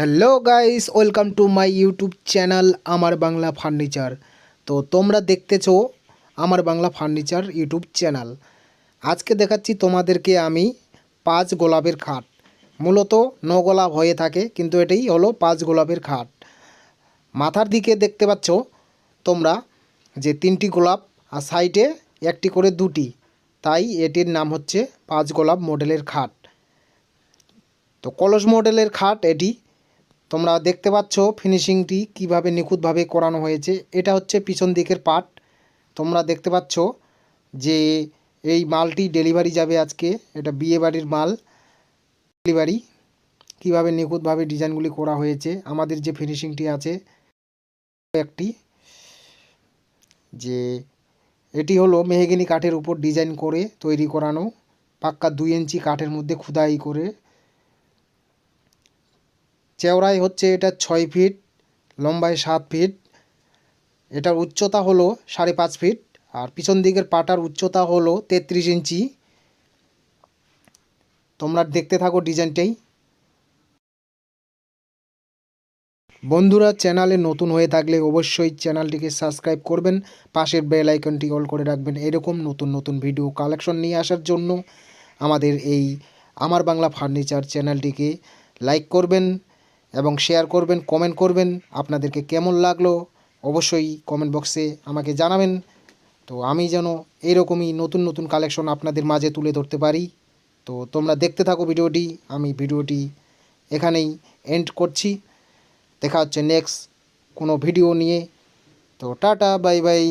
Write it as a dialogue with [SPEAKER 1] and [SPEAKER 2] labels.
[SPEAKER 1] Hello guys welcome to my YouTube channel আমার Bangla furniture তো তোমরা দেখতেছো আমার বাংলা ফার্নিচার ইউটিউব চ্যানেল আজকে দেখাচ্ছি তোমাদেরকে আমি পাঁচ গোলাপের খাট। মূলত ন গোলাপ হয়ে থাকে, কিন্তু এটাই হলো পাঁচ গোলাপের খাট। মাথার দিকে দেখতে পাচ্ছ তোমরা যে তিনটি গোলাপ আর সাইডে একটি করে দুটি। তাই এটির নাম হচ্ছে পাঁচ গোলাপ মডেলের খাট। তো কলস মডেলের খাট এটি। তোমরা দেখতে পাচ্ছ ফিনিশিংটি কীভাবে নিখুঁতভাবে করানো হয়েছে। এটা হচ্ছে পিছন দিকের পার্ট তোমরা দেখতে পাচ্ছ যে এই মালটি ডেলিভারি যাবে আজকে। এটা বিয়ে বাড়ির মাল। ডেলিভারি কীভাবে নিখুঁতভাবে ডিজাইনগুলি করা হয়েছে। আমাদের যে ফিনিশিংটি আছে, একটি, যে এটি হলো মেহগিনি কাঠের উপর ডিজাইন করে তৈরি করানো। পাক্কা দুই ইঞ্চি কাঠের মধ্যে খুদাই করে চওড়ায় হচ্ছে এটা ছয় ফিট, লম্বায় সাত ফিট। এটার উচ্চতা হলো সাড়ে পাঁচ ফিট আর পিছন দিকের পাটার উচ্চতা হলো তেত্রিশ ইঞ্চি। তোমরা দেখতে থাকো ডিজাইনটাই। বন্ধুরা, চ্যানেলে নতুন হয়ে থাকলে অবশ্যই চ্যানেলটিকে সাবস্ক্রাইব করবেন, পাশের বেল আইকনটি অল করে রাখবেন। এরকম নতুন নতুন ভিডিও কালেকশন নিয়ে আসার জন্য আমাদের এই আমার বাংলা ফার্নিচার চ্যানেলটিকে লাইক করবেন এবং শেয়ার করবেন কমেন্ট করবেন, আপনাদেরকে কেমন লাগল অবশ্যই কমেন্ট বক্সে আমাকে জানাবেন। তো আমি যেন এইরকমই নতুন নতুন কালেকশন আপনাদের মাঝে তুলে ধরতে পারি। তো তোমরা দেখতে থাকো ভিডিওটি, আমি ভিডিওটি এখানেই এন্ড করছি। দেখা হচ্ছে নেক্সট কোনো ভিডিও নিয়ে। তো টাটা বাই বাই